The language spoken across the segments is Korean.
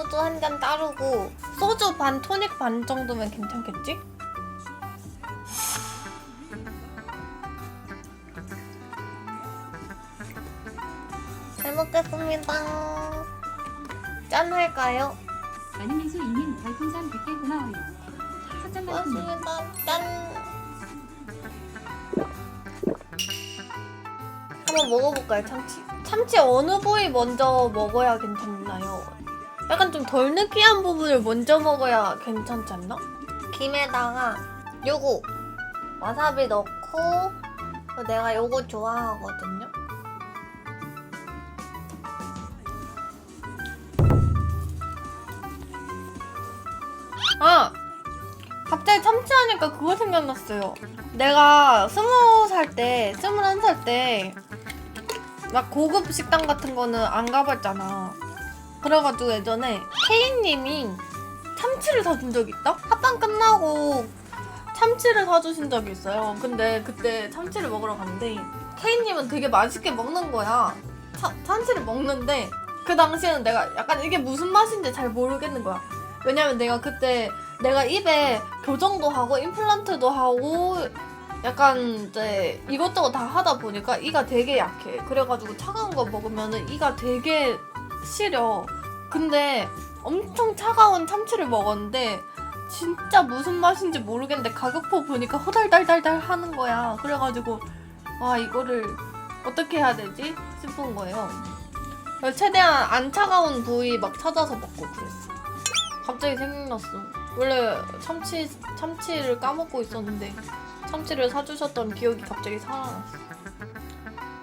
소주 한 잔 따르고 소주 반 토닉 반 정도면 괜찮겠지? 잘 먹겠습니다. 짠 할까요? 수 이민 별풍선 100개 고마워요. 말씀 고맙습니다. 짠. 한번 먹어볼까요, 참치? 참치 어느 부위 먼저 먹어야 괜찮나요? 약간 좀 덜 느끼한 부분을 먼저 먹어야 괜찮지 않나? 김에다가 요거 와사비 넣고 내가 요거 좋아하거든요. 아! 갑자기 참치하니까 그거 생각났어요. 내가 스무 살 때, 스물한 살 때, 막 고급 식당 같은 거는 안 가봤잖아. 그래가지고 예전에 케이님이 참치를 사준 적이 있다? 합방 끝나고 참치를 사주신 적이 있어요. 근데 그때 참치를 먹으러 갔는데 케이님은 되게 맛있게 먹는 거야. 차, 참치를 먹는데 그 당시에는 내가 약간 이게 무슨 맛인지 잘 모르겠는 거야. 왜냐면 내가 그때 내가 입에 교정도 하고 임플란트도 하고 약간 이제 이것저것 다 하다 보니까 이가 되게 약해. 그래가지고 차가운 거 먹으면은 이가 되게 시려. 근데 엄청 차가운 참치를 먹었는데 진짜 무슨 맛인지 모르겠는데 가격표 보니까 호달달달달 하는 거야. 그래가지고 와 이거를 어떻게 해야 되지 싶은 거예요. 최대한 안 차가운 부위 막 찾아서 먹고 그랬어. 갑자기 생각났어. 원래 참치 참치를 까먹고 있었는데 참치를 사주셨던 기억이 갑자기 살아났어.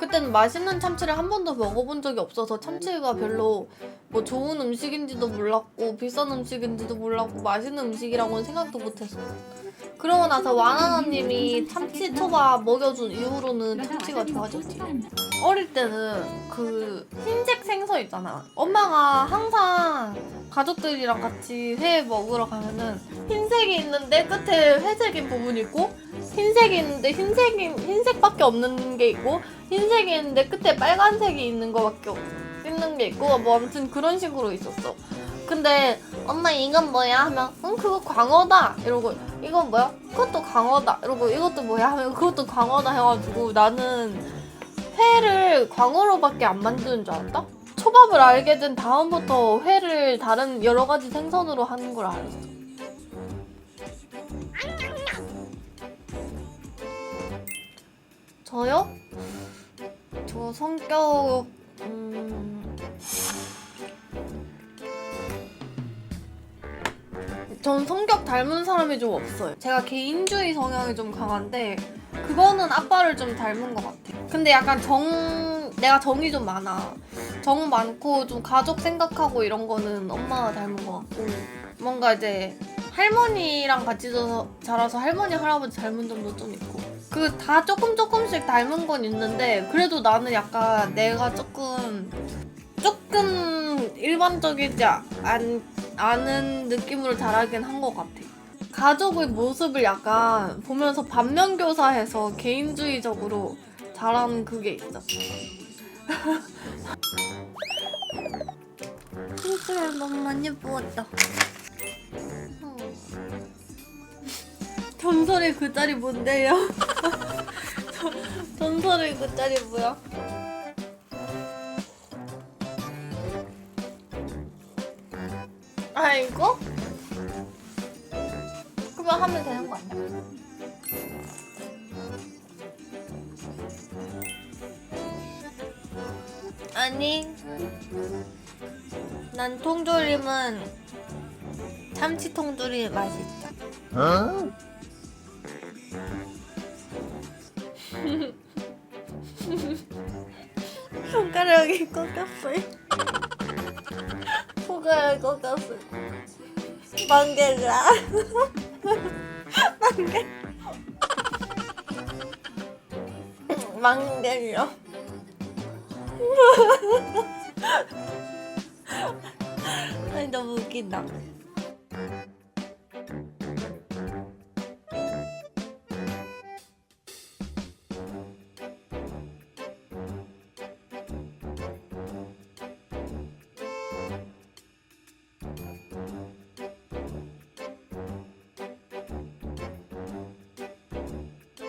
그때는 맛있는 참치를 한 번도 먹어본 적이 없어서 참치가 별로 뭐 좋은 음식인지도 몰랐고 비싼 음식인지도 몰랐고 맛있는 음식이라고는 생각도 못했어. 그러고 나서 와나나님이 참치 초밥 먹여준 이후로는 참치가 좋아졌지. 어릴 때는 그 흰색 생선 있잖아. 엄마가 항상 가족들이랑 같이 회 먹으러 가면은 흰색이 있는데 끝에 회색인 부분이 있고 흰색이 있는데 흰색인 흰색밖에 없는 게 있고 흰색이 있는데 끝에 빨간색이 있는 거밖에 없, 있는 게 있고 뭐 아무튼 그런 식으로 있었어. 근데 엄마 이건 뭐야 하면 응 그거 광어다 이러고 이건 뭐야 그것도 광어다 이러고 이것도 뭐야 하면 그것도 광어다 해가지고 나는 회를 광어로밖에 안 만드는 줄 알았다. 초밥을 알게 된 다음부터 회를 다른 여러 가지 생선으로 하는 걸 알았어. 저요? 저 성격 음... 전 성격 닮은 사람이 좀 없어요. 제가 개인주의 성향이 좀 강한데 그거는 아빠를 좀 닮은 것 같아요. 근데 약간 정 내가 정이 좀 많아. 정 많고 좀 가족 생각하고 이런 거는 엄마가 닮은 것 같고 뭔가 이제 할머니랑 같이 자- 자라서 할머니 할아버지 닮은 점도 좀 있고 그 다 조금 조금씩 닮은 건 있는데 그래도 나는 약간 내가 조금 조금 일반적이지 않, 않은 느낌으로 자라긴 한 것 같아. 가족의 모습을 약간 보면서 반면교사해서 개인주의적으로 자란 그게 있어. 진짜 너무 많이 부었다. 전설의 그 짤이 뭔데요? 전- 전설의 그 짤이 뭐야? 아 이거? 그러면 하면 되는 거 아니야? 아니 난 통조림은 참치 통조림이 맛있어 손 가락이 꺾였어요. 손가락이 꺾였어요